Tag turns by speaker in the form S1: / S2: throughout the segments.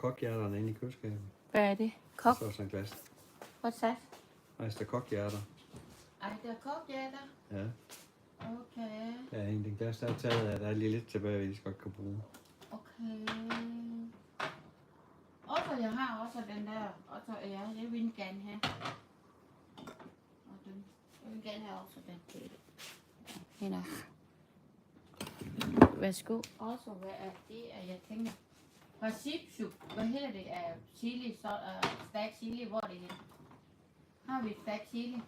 S1: kokhjerterne inde i køleskabet.
S2: Hvad er det? Kok?
S1: Så sådan et glas.
S2: What's that?
S1: Ejster kokhjerter.
S2: Ej, der er kokhjerter.
S1: Ja,
S2: Okay.
S1: der er en det glas, der er taget af. Der er lige lidt tilbage, vi lige så godt kan bruge.
S2: Okay. Og så jeg har også den der. Og så ja, jeg vil gerne have. Og den. Jeg vil gerne have også den. Hende. Værsgo. Også hvad er det, at jeg tænker. Rasipsup, hvad hedder det af chili, så uh, stærk chili, hvor er det henne? Har vi stærk chili?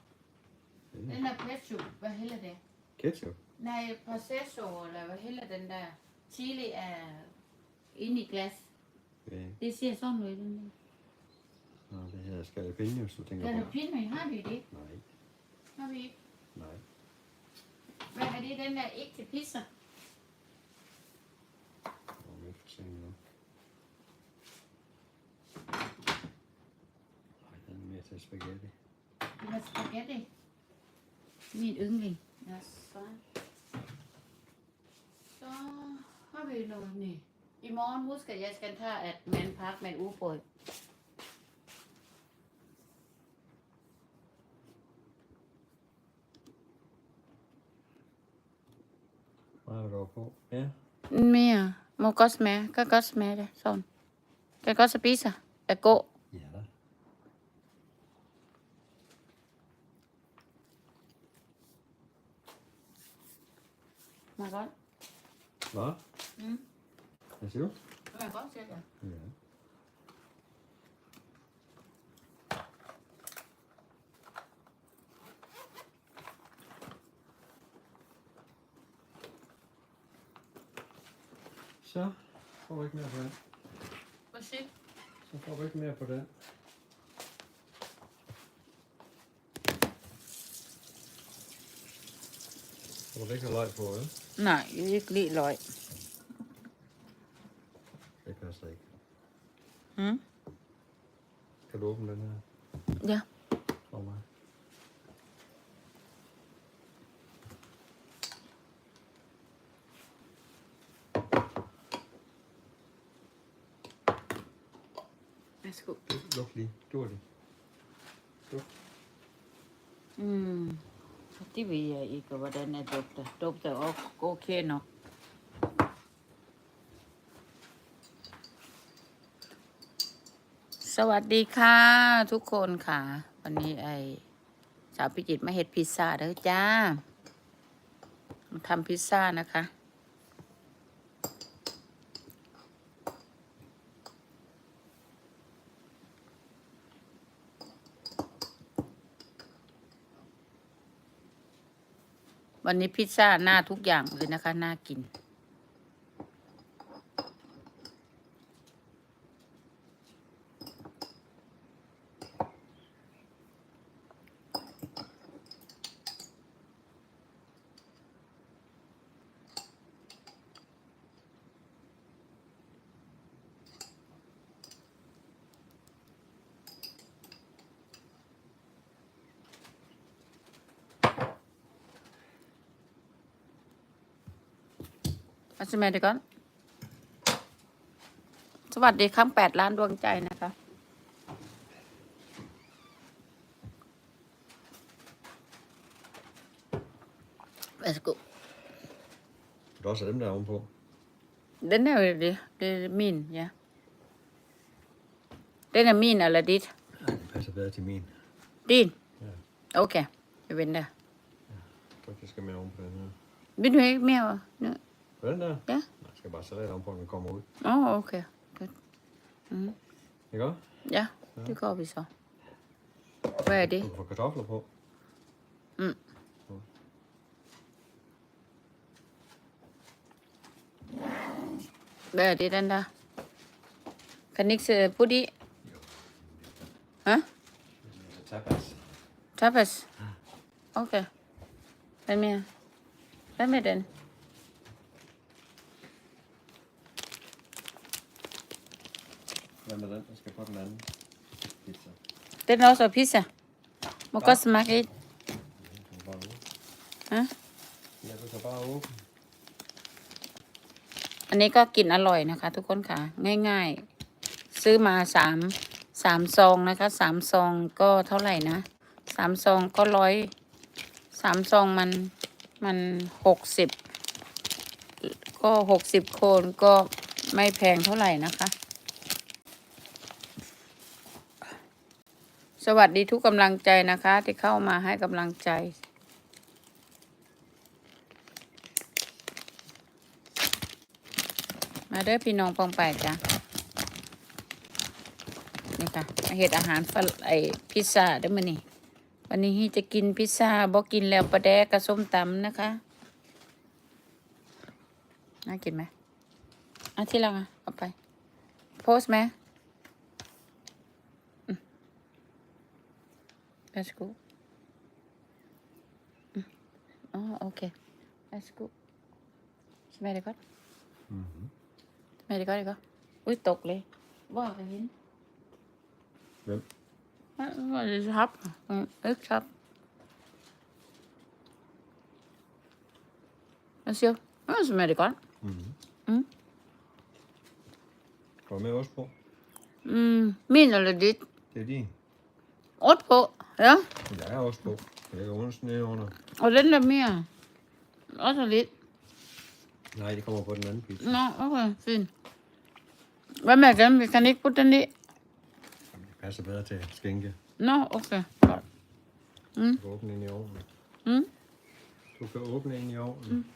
S2: Den der ketchup, hvad hedder det?
S1: Ketchup.
S2: Nej, processo, eller hvad hedder den der chili er inde i glas.
S1: Ja.
S2: Det ser sådan ud. Den der.
S1: Nå, det hedder scalapinios, du tænker
S2: er
S1: på.
S2: pinne, har vi det?
S1: Nej,
S2: Har vi ikke?
S1: nej.
S2: Hvad er det, den der ikke til pizza?
S1: Hvor er vi for sent nu? Nej, den er mere til spaghetti.
S2: Det var spaghetti. Min yndling. Ja, så. Så har vi noget ny. I morgen husker jeg, skal tage at man pakke med ubrød.
S1: Er der på? Ja.
S2: Mere. Må godt smage. Kan godt smage det. Sådan. Kan godt spise. At gå.
S1: Ja da.
S2: Må godt.
S1: Hvad?
S2: Mm.
S1: Hvad siger du?
S2: Må godt, siger jeg.
S1: Ja. Så får du ikke mere på den.
S2: Hvad siger
S1: Så får du ikke mere på den. Får du ikke have løg på, vel?
S2: Nej, jeg vil ikke lide løg.
S1: Det kan jeg slet ที่
S2: วิ
S1: ยาอีกว่าได้
S2: ใน
S1: ตบแต่
S2: ตบแต่โอเคเนาะสวัสดีค่ะทุกคนค่ะ วันนี้ไอ้สาวพิจิตมาเฮ็ดพิซซ่าเด้อจ้าทำพิซซ่านะคะ วันนี้พิซซ่าหน้าทุกอย่างเลยนะคะ น่ากิน อาสมัยเด็กก่อน สวัสดีครับแปดล้านดวงใจนะคะ Let's go.
S1: Du også have dem der ovenpå.
S2: Den er jo det, det er min, ja. Den er min eller dit?
S1: Nej, det passer bedre til min.
S2: Din?
S1: Ja.
S2: Okay, jeg venter.
S1: Faktisk skal med ovenpå den her.
S2: Vil du ikke mere? Ja.
S1: På den der?
S2: Ja.
S1: Jeg skal bare sætte ovenpå, når den kommer ud.
S2: Åh, oh, okay. Godt. Mm.
S1: Ikke også?
S2: Ja, det går vi så. Hvad er det?
S1: Du kan få kartofler på.
S2: Hvad er det, den der? Kan den ikke sætte put i? Hả?
S1: Tapas.
S2: Tapas? Okay. Hvad mere? Hvad med den?
S1: Hvad med den? Jeg skal på den anden pizza.
S2: Den er også pizza. Må
S1: Ja.
S2: godt smage et.
S1: Den kan du bare åbne.
S2: Hả?
S1: Ja, du kan bare åbne.
S2: อันนี้ก็กินอร่อยนะคะ ทุกคนค่ะ ง่ายๆ ซื้อมาสามสามซองนะคะสามซองก็เท่าไหร่นะสามซองก็ร้อยสามซองมันมันหกสิบก็หกสิบโคนก็ไม่แพงเท่าไหร่นะคะ สวัสดีทุกกำลังใจนะคะ ที่เข้ามาให้กำลังใจ มาเด้อพี่น้องปองไปายจ้ะนี่ค่ะเห็ดอาหารฝรั่งไอพิซซ่าเด้มื้อนี้วันนี้จะกินพิซซ่าบ่กินแล้วปลาแดกกับส้มตำนะคะ น่ากินไหมอะที่ลังอะเอาไป โพสไหม Let's go อืมอ๋อโอเค Let's go ใช่ไหมเด็กก่อน
S1: Mhm.
S2: ไม่ได้ก็ได้ก็อุ้ยตกเลยว่ากันเห็น
S1: Hvem?
S2: ว่าว่าจะทับอืมเอ็กทับมันเชียวมันสมัยดีก่อน
S1: Mhm.
S2: Mm.
S1: Går du med ost på?
S2: อืมมีน eller dit
S1: Det er din.
S2: Ost på ja
S1: Der er ost på. Der er ost nede under.
S2: og den der mere også lidt
S1: Nej, det kommer på den anden pizza.
S2: nå okay fint hvad med den vi kan ikke putte den i
S1: Jamen, det passer bedre til skænke.
S2: nå okay godt
S1: Du kan åbne ind i ovnen.
S2: mm.
S1: Du kan åbne ind i ovnen.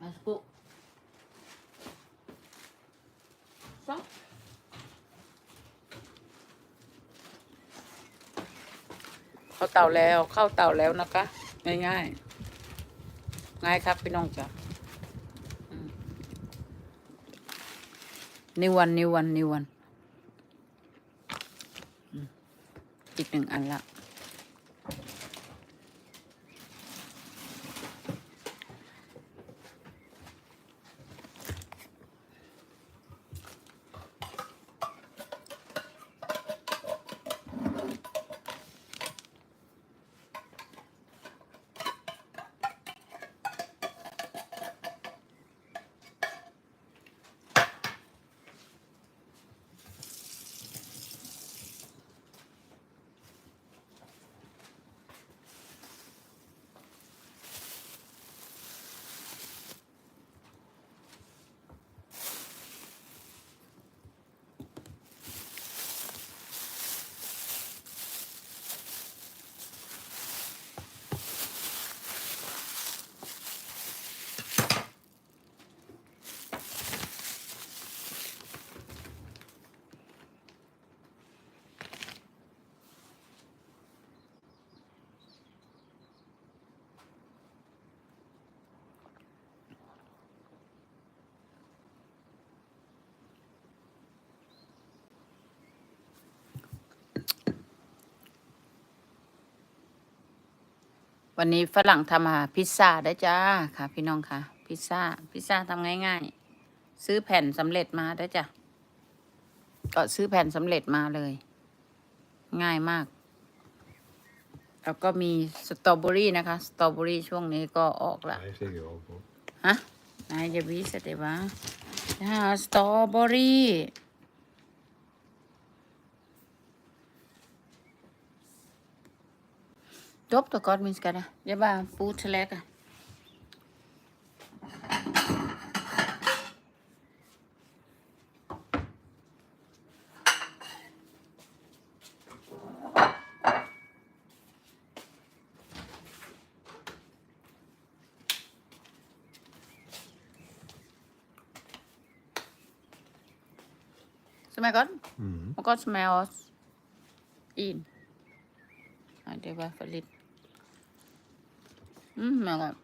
S3: Værsgo.
S2: เต่าเตาแล้วเข้าเตาแล้วนะคะ ง่ายง่ายง่ายครับพี่น้องจ้ะนิวันนิวันนิวันอืมอีกหนึ่งอันละ วันนี้ฝรั่งทำอาหารพิซซ่าได้จ้าค่ะ พี่น้องค่ะ พิซซ่าพิซซ่าทำง่ายๆ ซื้อแผ่นสำเร็จมาได้จ้ะก็ซื้อแผ่นสำเร็จมาเลย ง่ายมาก แล้วก็มีสตรอเบอรี่นะคะ สตรอเบอรี่ช่วงนี้ก็ออกละ
S1: Nej, sikkert ovenpå.
S2: ฮะนายจะวิสเตวะฮะสตรอเบอรี่ จบตัวก่อนมิสกันนะเดี๋ยวบ้าปูทะเลกัน Smell godt.
S1: Mhm.
S2: Må godt smage også. En. Nej, det var for lidt. Mm, smager godt.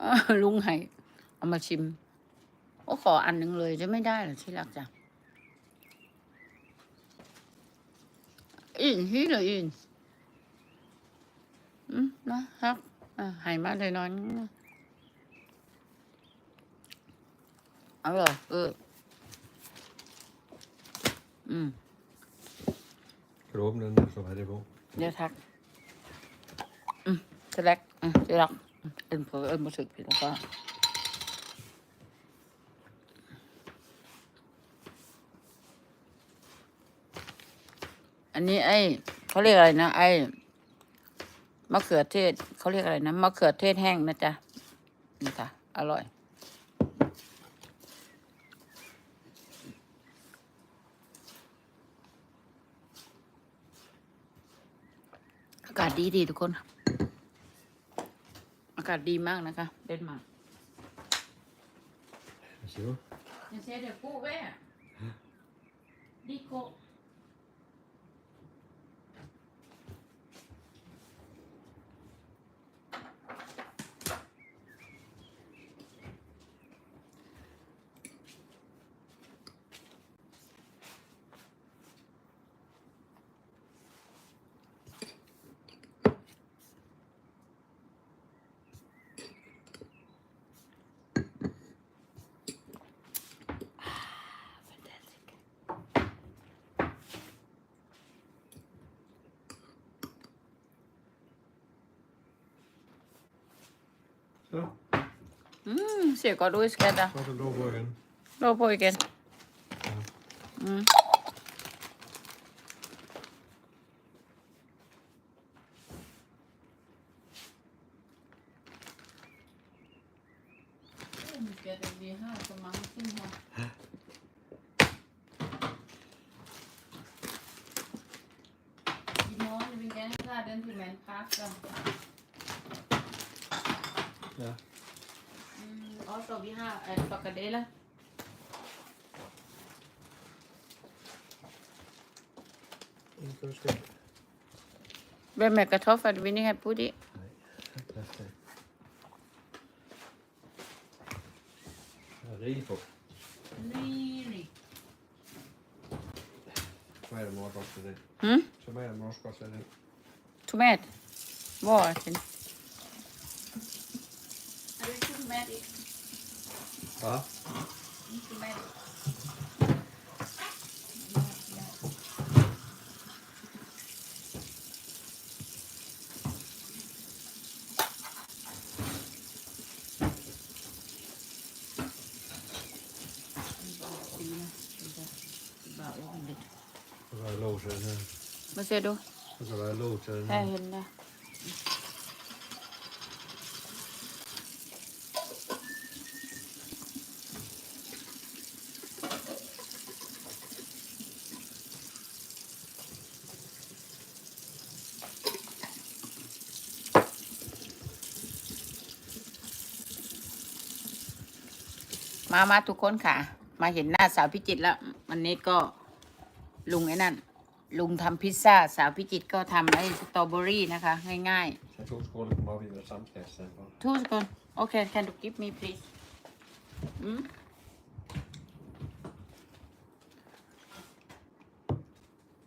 S2: Ah, ลุงให้เอามาชิมโอ้ขออันหนึ่งเลยจะไม่ได้เหรอที่รักจ้ะอินฮีเลยอินอืมนะครับหายมาเลยนอนเอาเลยเออ อืม
S1: Kan du åbne den, og så er det på?
S2: เดี๋ยวทัก อืมสแลกอะสแลกเอ็นเผลอเอ็นรู้สึกผิดแล้วก็อันนี้ไอ้เขาเรียกอะไรนะไอ้มะเขือเทศเขาเรียกอะไรนะมะเขือเทศแห้งนะจ๊ะนี่ค่ะ อร่อย อากาศ ดีดีทุกคน อากาศดีมากนะคะ เดนมาร์ก
S1: Varsågod.
S3: Jeg ser det er god vejr. Lige god.
S1: Så,
S2: อืมเสียก็ด้วยสแกตอะ
S1: så er det lov på igen.
S2: โลโพอีกเกน อืม
S3: Nu skal det, vi har så mange ting her. I morgen vil vi gerne klare den til man pakker.
S1: Ja.
S3: Også vi har uh, frikadeller.
S1: En køleskab.
S2: Hvad med kartofler? Vi ikke have putt i.
S1: Til. Der er rigeligt på.
S3: Really.
S1: Tomater må også godt det.
S2: Hmm?
S1: Tomater må også godt til det.
S2: Tomat. Hvor er den?
S3: Er det ikke tomat i?
S1: Hvad?
S3: En tomat i. Ja, ja.
S2: Bare åbne lidt.
S1: Så kan der låg til den her.
S2: Hvad ser du?
S1: Så kan der være låg til den her.
S2: Herhen der. มามาทุกคนค่ะ มาเห็นหน้าสาวพิจิตรแล้ววันนี้ก็ลุงไอ้นั่น ลุงทำพิซซ่า สาวพิจิตรก็ทำไอ้สตรอเบอรี่นะคะ ง่าย
S1: Så to skåle kommer op i det samme kasse i stedet for.
S2: ๆ two second okay can you give me please อืม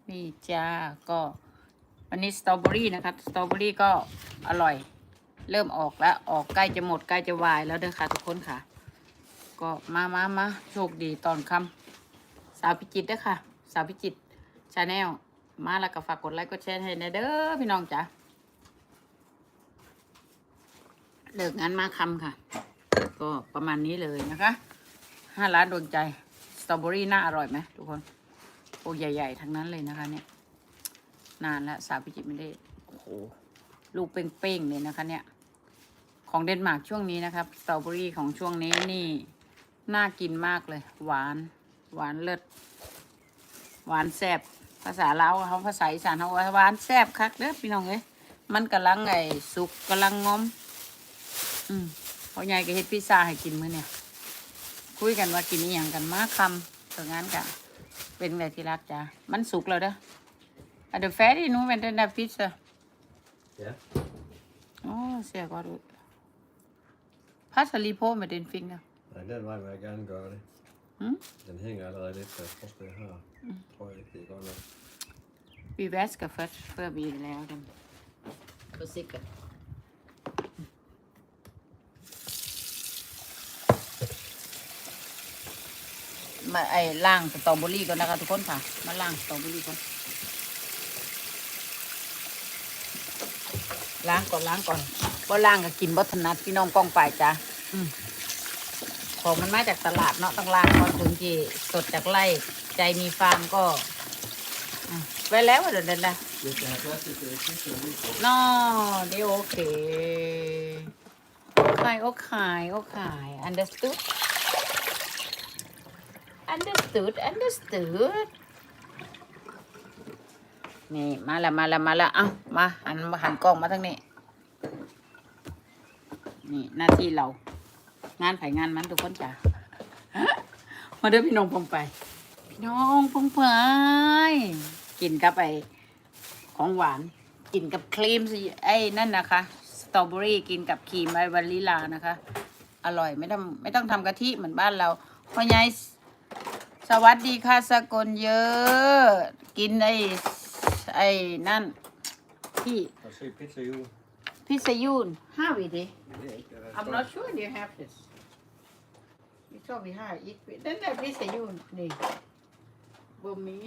S2: นี่จ้าก็วันนี้สตรอเบอรี่นะคะสตรอเบอรี่ก็อร่อย เริ่มออกแล้วออกใกล้จะหมดใกล้จะวายแล้วเด้อค่ะทุกคนค่ะ ก็มามามาโชคดีตอนคำสาวพิจิตรเด้อค่ะ สาวพิจิตรชาแนลมาแล้วก็ฝากกดไลค์กดแชร์ให้นะเด้อพี่น้องจ้ะเลิกงานมาคำค่ะ ก็ประมาณนี้เลยนะคะห้าล้านดวงใจสตรอเบอรี่น่าอร่อยไหมทุกคนโอ้ใหญ่ ๆ ทั้งนั้นเลยนะคะ เนี่ย นานแล้วสาวพิจิตรไม่ได้โอ้โหลูกเป้งๆเลยนะคะ เนี่ย ของเดนมาร์กช่วงนี้นะครับสตรอเบอรี่ของช่วงนี้นี่ น่ากินมากเลย หวาน หวานเลิศหวานแซ่บภาษาลาวเขาภาษาอีสานเขาว่าหวานแซ่บคักเด้อพี่น้องเอ้ยมันกำลังไงสุกกำลังงอม อืมพอใหญ่ก็เฮ็ดพิซซ่าให้กินมื้อเนี่ยคุยกันว่ากินอหย่างกันมาคำถึงงั้นกะเป็นไงที่รักจ้ะมันสุกแล้วเด้ออะเดฟแฟรี่นูเวนเดนดาพิซซ่า
S1: Ja.
S2: โอ้เสียก็ดูพัสลีโพ med den finger
S1: Nej, den vej vil jeg gerne gøre det.
S2: Mm.
S1: Den hænger allerede lidt, så jeg tror, sgu, jeg har. Tror jeg ikke, det er godt nok.
S2: Vi vasker først, før vi laver dem. For sikkert. มาไอ้ล่างสตรอเบอรี่ก่อนนะคะทุกคนค่ะ มาล่างสตรอเบอรี่ก่อนเล้างก่อนล้างก่อนบ่ล้างก็กินบ่ถนัดพี่น้องป้องไปจ้ะอืม ของมันมาจากตลาดเนาะต้องล้างก่อนถึงที่สดจากไร่ใจมีฟาร์มก็อะไว้แล้วเดี๋ยวเดี๋ยวเดี๋ยว
S1: Det är här sitter det sitter en liten.
S2: นอเดี๋ยวโอเคขายโอขายโอขาย understood understood understood นี่มาล้วมาล้วมาล้วเอ้ามาหันมาหันกล้องมาทางนี้ นี่หน้าที่เรา งานไผงานมันทุกคนจ้ะมาเด้อพี่น้องพงไป พี่น้องพงไป กินกับไอของหวาน กินกับครีมสิไอ้นั่นนะคะสตรอเบอรี่กินกับครีมไอวานิลานะคะ อร่อยไม่ต้องไม่ต้องทำกะทิเหมือนบ้านเราพ่อยายสวัสดีค่ะสกลเยอะ กินไอ้ไอ้นั่นพี่
S1: Jag ser pizza ju.
S2: พี่สยุนห้าวิดี
S1: Det är inte
S2: I'm not sure you have this. You told me how it. นั่นแหละพี่สยุนนี่บ่มี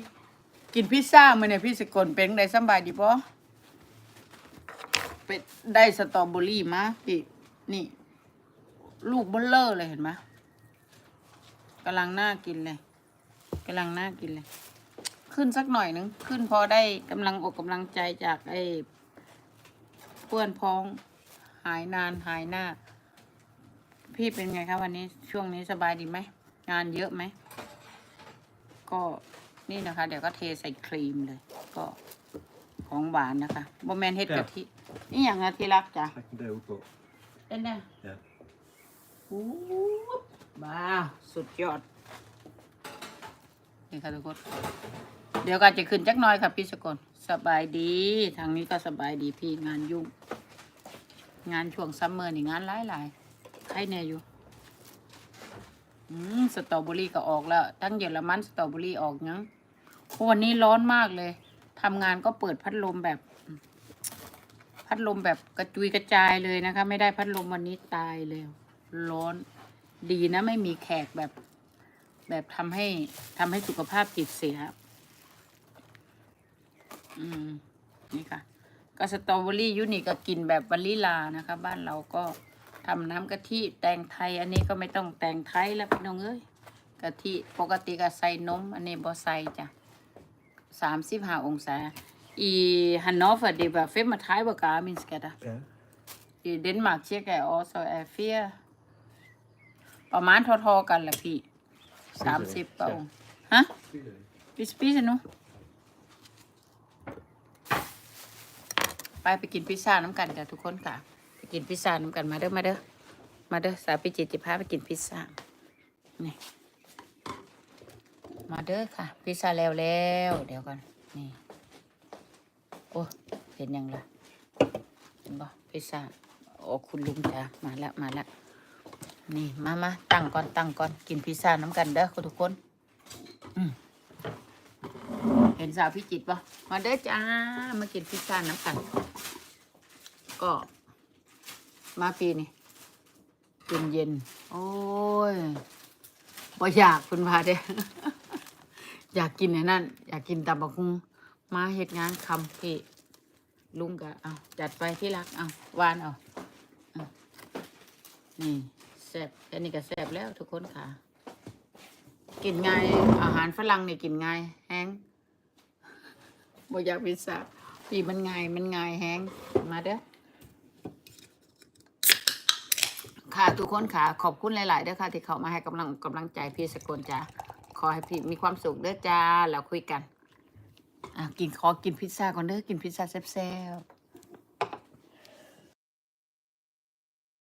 S2: กินพิซซ่ามื้อเนี่ยพี่สกลเป็นได้สำบายดีบ่เป็ดได้สตรอเบอรี่มาพี่นี่ ลูกเบลเลอร์เลยเห็นไหมกำลังน่ากินเลยกำลังน่ากินเลย ขึ้นสักหน่อยนึง ขึ้นพอได้กำลังอกกำลังใจจากไอ้เพื่อนพ้องหายนานหายหน้า พี่เป็นไงครับวันนี้ช่วงนี้สบายดีไหม งานเยอะไหม ก็นี่นะคะ เดี๋ยวก็เทใส่ครีมเลย ก็ของหวานนะคะบะแมนเฮ็ดกะทินี่อย่างอะที่รักจ้ะ
S1: Tack det är på.
S2: เล่นได้
S1: Ja.
S2: อู้บ้าวสุดยอด นี่ค่ะทุกคน เดี๋ยวก็จะขึ้นจักหน้อยค่ะพี่สกลสบายดี ทางนี้ก็สบายดีพี่งานยุ่ง งานช่วงซัมเมอร์นี่งานหลายหลายๆ ใครแน่อยู่อืมสตรอเบอรี่ก็ออกแล้ว ทั้งเยอรมันสตรอเบอรี่ออกยังโอ้วันนี้ร้อนมากเลยทำงานก็เปิดพัดลมแบบ พัดลมแบบกระจุยกระจายเลยนะคะ ไม่ได้พัดลมวันนี้ตายเลยร้อนดีนะไม่มีแขกแบบ แบบทำให้ทำให้สุขภาพจิตเสียอืมนี่ค่ะ ก็สตรอเบอรี่ยูนิก็กินแบบวานิลานะคะ บ้านเราก็ ทำน้ำกะทิแตงไทย อันนี้ก็ไม่ต้องแตงไทยแล้วพี่น้องเอ้ยกะทิปกติก็ใส่นม อันนี้บ่ใส่จ้ะสามสิบห้าองศา อีฮันนอฟเดแบบเฟมมาท้ายบกามินสกัด
S1: Ja.
S2: i Danmark cirka også er fire ประมาณทอๆกันแหละพี่สามสิบปองฮะ
S1: Spiser det.
S2: พี่สปีสนุไปไปกินพิซซ่าน้ำกันกันทุกคนค่ะไป กินพิซซ่าน้ำกันมาเด้อมาเด้อมาเด้อสาวพิจิตรจะพาไปกินพิซซ่านี่มาเด้อค่ะ พิซซ่าแล้วแล้วเดี๋ยวก่อนนี่โอ้เห็นยังล่ะเห็นบ่พิซซ่าโอ้คุณลุงจ้ามาแล้วมาแล้วนี่มามาตั้งก่อนตั้งก่อนกินพิซซ่าน้ำกันเด้อคุณทุกคนเห็นสาวพิจิตรปะมาเด้อจ้ามากินพิซซ่าน้ำกัน ก็ มาปีนี้เย็นเย็นๆโอ้ยบ่อยากคุณพาเด้อยากกินไอ้นั่น อยากกินตับบักฮุงมาเฮ็ดงานคำพี่ ลุงก็เอาจัดไปที่รักเอาวานเอาเอานี่แซ่บแค่นี้ก็แซ่บแล้วทุกคนค่ะ กินง่ายอาหารฝรั่งนี่กินง่ายแห้งบ่อยากพิซซ่าพี่มันง่ายมันง่ายแห้งมาเด้อ ค่ะทุกคนค่ะ ขอบคุณหลายๆเด้อค่ะ ที่เขามาให้กำลังกำลังใจพี่สกลจ้าขอให้พี่มีความสุขเด้อจ้าแล้วคุยกันอะกินขอกินพิซซ่าก่อนเด้อกินพิซซ่าแซ่บๆ